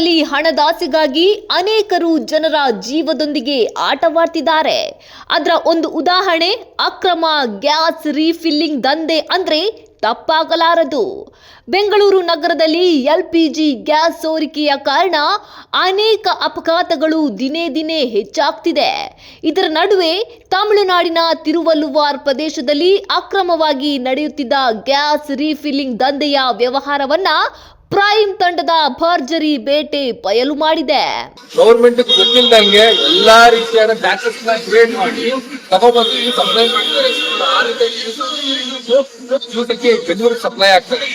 ನಗರದಲ್ಲಿ ಹಣದಾಸೆಗಾಗಿ ಅನೇಕರು ಜನರ ಜೀವದೊಂದಿಗೆ ಆಟವಾಡ್ತಿದ್ದಾರೆ. ಅದರ ಒಂದು ಉದಾಹರಣೆ ಅಕ್ರಮ ಗ್ಯಾಸ್ ರೀಫಿಲ್ಲಿಂಗ್ ದಂಧೆ ಅಂದ್ರೆ ತಪ್ಪಾಗಲಾರದು. ಬೆಂಗಳೂರು ನಗರದಲ್ಲಿ ಎಲ್ಪಿಜಿ ಗ್ಯಾಸ್ ಸೋರಿಕೆಯ ಕಾರಣ ಅನೇಕ ಅಪಘಾತಗಳು ದಿನೇ ದಿನೇ ಹೆಚ್ಚಾಗ್ತಿದೆ. ಇದರ ನಡುವೆ ತಮಿಳುನಾಡಿನ ತಿರುವಲ್ಲುವಾರ್ ಪ್ರದೇಶದಲ್ಲಿ ಅಕ್ರಮವಾಗಿ ನಡೆಯುತ್ತಿದ್ದ ಗ್ಯಾಸ್ ರೀಫಿಲ್ಲಿಂಗ್ ದಂಧೆಯ ವ್ಯವಹಾರವನ್ನ ಪ್ರೈಮ್ ತಂಡದ ಭರ್ಜರಿ ಬೇಟೆ ಬಯಲು ಮಾಡಿದೆ. ಗೌರ್ಮೆಂಟ್ ಗೊತ್ತಿಲ್ದಂಗೆ ಎಲ್ಲಾ ರೀತಿಯಾದ ಟ್ಯಾಕ್ಸಸ್ ಕ್ರಿಯೇಟ್ ಮಾಡಿ ತಗೊಬಂದು ಸಪ್ಲೈ ಯೂಸಕ್ಕೆ ಬೆಂಗಳೂರಿಗೆ ಸಪ್ಲೈ ಆಗ್ತದೆ.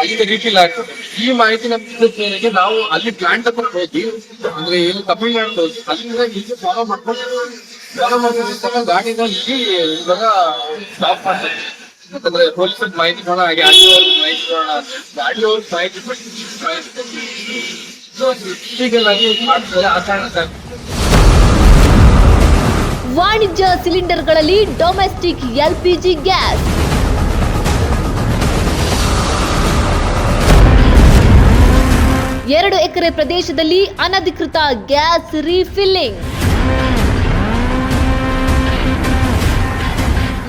ಅಲ್ಲಿಂದ ರೀಫಿಲ್ ಆಗ್ತದೆ. ಈ ಮಾಹಿತಿ ನಮ್ಗೆ ನಾವು ಅಲ್ಲಿ ಪ್ಲಾಂಟ್ ಹತ್ರ ಹೋಗಿ, ಅಂದ್ರೆ ಏನು ತಮಿಳ್ನಾಡು ಹೋಗಿ, ಅಲ್ಲಿಂದ ಇಲ್ಲಿ ಫಾಲೋ ಮಾಡ್ಕೊಂಡು ಫಾಲೋ ಮಾಡ್ಕೊಂಡು ಗಾಡಿನ ಇಲ್ಲಿ ಇವಾಗ ಸ್ಟಾಪ್ ಮಾಡ್ತಾರೆ. ಯಾಕಂದ್ರೆ ಪೊಲೀಸ್ ಮಾಹಿತಿ ಕೊಡೋಣ, ಹಾಗೆ ಆರ್ ಮಾಹಿತಿ ಕೊಡೋಣ ಗಾಡಿ ಅವ್ರ ಮಾಹಿತಿ ಕೊಟ್ಟು ಮಾಡ್ತಾರೆ ಆ ವಾಣಿಜ್ಯ ಸಿಲಿಂಡರ್ಗಳಲ್ಲಿ ಡೊಮೆಸ್ಟಿಕ್ ಎಲ್ಪಿಜಿ ಗ್ಯಾಸ್. ಎರಡು ಎಕರೆ ಪ್ರದೇಶದಲ್ಲಿ ಅನಧಿಕೃತ ಗ್ಯಾಸ್ ರೀಫಿಲ್ಲಿಂಗ್.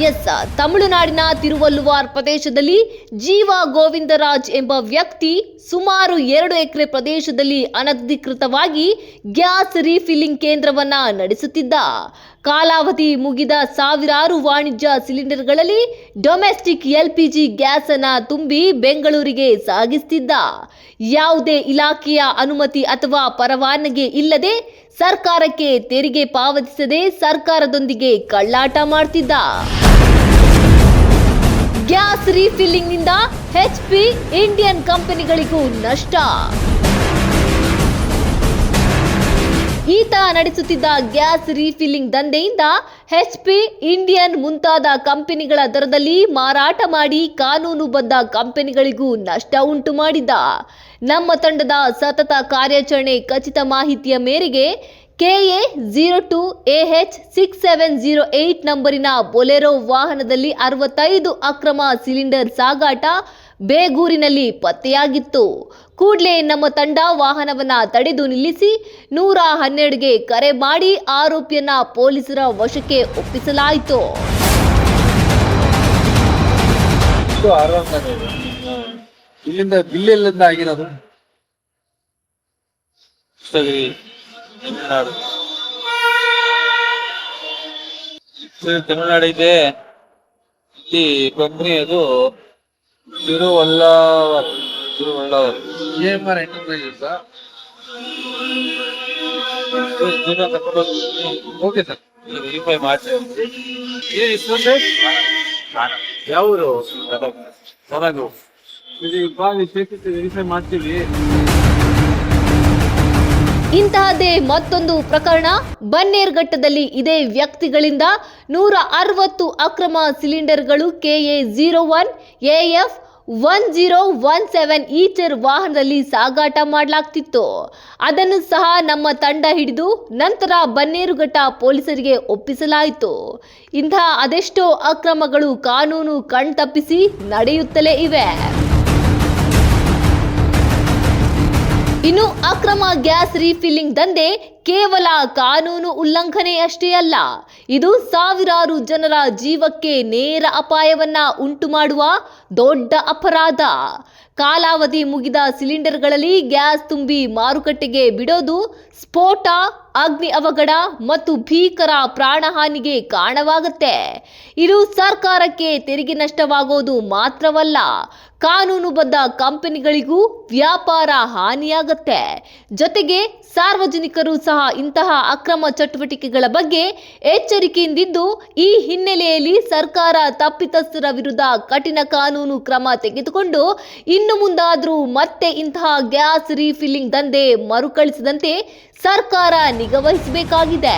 ಎಸ್, ತಮಿಳುನಾಡಿನ ತಿರುವಲ್ಲುವಾರ್ ಪ್ರದೇಶದಲ್ಲಿ ಜೀವ ಗೋವಿಂದರಾಜ್ ಎಂಬ ವ್ಯಕ್ತಿ ಸುಮಾರು ಎರಡು ಎಕರೆ ಪ್ರದೇಶದಲ್ಲಿ ಅನಧಿಕೃತವಾಗಿ ಗ್ಯಾಸ್ ರೀಫಿಲ್ಲಿಂಗ್ ಕೇಂದ್ರವನ್ನ ನಡೆಸುತ್ತಿದ್ದ. ಕಾಲಾವಧಿ ಮುಗಿದ ಸಾವಿರಾರು ವಾಣಿಜ್ಯ ಸಿಲಿಂಡರ್ಗಳಲ್ಲಿ ಡೊಮೆಸ್ಟಿಕ್ ಎಲ್ಪಿಜಿ ಗ್ಯಾಸ್ ಅನ್ನ ತುಂಬಿ ಬೆಂಗಳೂರಿಗೆ ಸಾಗಿಸುತ್ತಿದ್ದ ಯಾವುದೇ ಇಲಾಖೆಯ ಅನುಮತಿ ಅಥವಾ ಪರವಾನಗಿ ಇಲ್ಲದೆ ಸರ್ಕಾರಕ್ಕೆ ತೆರಿಗೆ ಪಾವತಿಸದೆ ಸರ್ಕಾರದೊಂದಿಗೆ ಕಳ್ಳಾಟ ಮಾಡ್ತಿದ್ದ. ಗ್ಯಾಸ್ ರೀಫಿಲ್ಲಿಂಗ್ನಿಂದ ಎಚ್ಪಿ ಇಂಡಿಯನ್ ಕಂಪನಿಗಳಿಗೂ ನಷ್ಟ. ಈತ ನಡೆಸುತ್ತಿದ್ದ ಗ್ಯಾಸ್ ರೀಫಿಲ್ಲಿಂಗ್ ದಂಧೆಯಿಂದ ಎಚ್ಪಿ ಇಂಡಿಯನ್ ಮುಂತಾದ ಕಂಪನಿಗಳ ದರದಲ್ಲಿ ಮಾರಾಟ ಮಾಡಿ ಕಾನೂನುಬದ್ಧ ಕಂಪನಿಗಳಿಗೂ ನಷ್ಟ ಉಂಟು ಮಾಡಿದ್ದ. ನಮ್ಮ ತಂಡದ ಸತತ ಕಾರ್ಯಾಚರಣೆ ಖಚಿತ ಮಾಹಿತಿಯ ಮೇರೆಗೆ KA zero two H six seven zero eight ನಂಬರಿನ Bolero ವಾಹನದಲ್ಲಿ ಅರವತ್ತೈದು ಅಕ್ರಮ ಸಿಲಿಂಡರ್ ಸಾಗಾಟ ಬೇಗೂರಿನಲ್ಲಿ ಪತ್ತೆಯಾಗಿತ್ತು. ಕೂಡಲೇ ನಮ್ಮ ತಂಡ ವಾಹನವನ್ನ ತಡೆದು ನಿಲ್ಲಿಸಿ ನೂರ ಹನ್ನೆರಡುಗೆ ಕರೆ ಮಾಡಿ ಆರೋಪಿಯನ್ನ ಪೊಲೀಸರ ವಶಕ್ಕೆ ಒಪ್ಪಿಸಲಾಯಿತು. ಇಲ್ಲಿಂದ ಇದೆ. ಇಲ್ಲಿ ಅದು Thiruvalluvar. Thiruvalluvar. M R enterprises okay sir. Verify ಮಾಡಿ ಏನ್ ಹೆಸರು ಸರ್? ಯಾವರು? ಚೆನ್ನಾಗಿ ಇದು ಬಾ ವೆರಿಫೈ ಮಾಡ್ತೀವಿ. ಇಂತಹದೇ ಮತ್ತೊಂದು ಪ್ರಕರಣ. ಬನ್ನೇರ್ಘಟ್ಟದಲ್ಲಿ ಇದೇ ವ್ಯಕ್ತಿಗಳಿಂದ ನೂರ ಅರವತ್ತು ಅಕ್ರಮ ಸಿಲಿಂಡರ್ಗಳು KA zero one AF one zero one seven Eicher ವಾಹನದಲ್ಲಿ ಸಾಗಾಟ ಮಾಡಲಾಗ್ತಿತ್ತು. ಅದನ್ನು ಸಹ ನಮ್ಮ ತಂಡ ಹಿಡಿದು ನಂತರ ಬನ್ನೇರುಘಟ್ಟ ಪೊಲೀಸರಿಗೆ ಒಪ್ಪಿಸಲಾಯಿತು. ಇಂತಹ ಅದೆಷ್ಟೋ ಅಕ್ರಮಗಳು ಕಾನೂನು ಕಣ್ತಪ್ಪಿಸಿ ನಡೆಯುತ್ತಲೇ ಇವೆ. ಇನ್ನು ಅಕ್ರಮ ಗ್ಯಾಸ್ ರೀಫಿಲ್ಲಿಂಗ್ ದಂಧೆ ಕೇವಲ ಕಾನೂನು ಉಲ್ಲಂಘನೆಯಷ್ಟೇ ಅಲ್ಲ, ಇದು ಸಾವಿರಾರು ಜನರ ಜೀವಕ್ಕೆ ನೇರ ಅಪಾಯವನ್ನ ಉಂಟು ಮಾಡುವ ದೊಡ್ಡ ಅಪರಾಧ. ಕಾಲಾವಧಿ ಮುಗಿದ ಸಿಲಿಂಡರ್ಗಳಲ್ಲಿ ಗ್ಯಾಸ್ ತುಂಬಿ ಮಾರುಕಟ್ಟೆಗೆ ಬಿಡೋದು ಸ್ಫೋಟ, ಅಗ್ನಿ ಅವಘಡ ಮತ್ತು ಭೀಕರ ಪ್ರಾಣಹಾನಿಗೆ ಕಾರಣವಾಗುತ್ತೆ. ಇದು ಸರ್ಕಾರಕ್ಕೆ ತೆರಿಗೆ ನಷ್ಟವಾಗೋದು ಮಾತ್ರವಲ್ಲ, ಕಾನೂನುಬದ್ಧ ಕಂಪನಿಗಳಿಗೂ ವ್ಯಾಪಾರ ಹಾನಿಯಾಗತ್ತೆ. ಜೊತೆಗೆ ಸಾರ್ವಜನಿಕರು ಸಹ ಇಂತಹ ಅಕ್ರಮ ಚಟುವಟಿಕೆಗಳ ಬಗ್ಗೆ ಎಚ್ಚರಿಕೆಯಿಂದಿದ್ದು, ಈ ಹಿನ್ನೆಲೆಯಲ್ಲಿ ಸರ್ಕಾರ ತಪ್ಪಿತಸ್ಥರ ವಿರುದ್ಧ ಕಠಿಣ ಕಾನೂನು ಕ್ರಮ ತೆಗೆದುಕೊಂಡು ಇನ್ನು ಮುಂದಾದರೂ ಮತ್ತೆ ಇಂತಹ ಗ್ಯಾಸ್ ರೀಫಿಲ್ಲಿಂಗ್ ದಂಧೆ ಮರುಕಳಿಸದಂತೆ ಸರ್ಕಾರ ನಿಗಾ ವಹಿಸಬೇಕಾಗಿದೆ.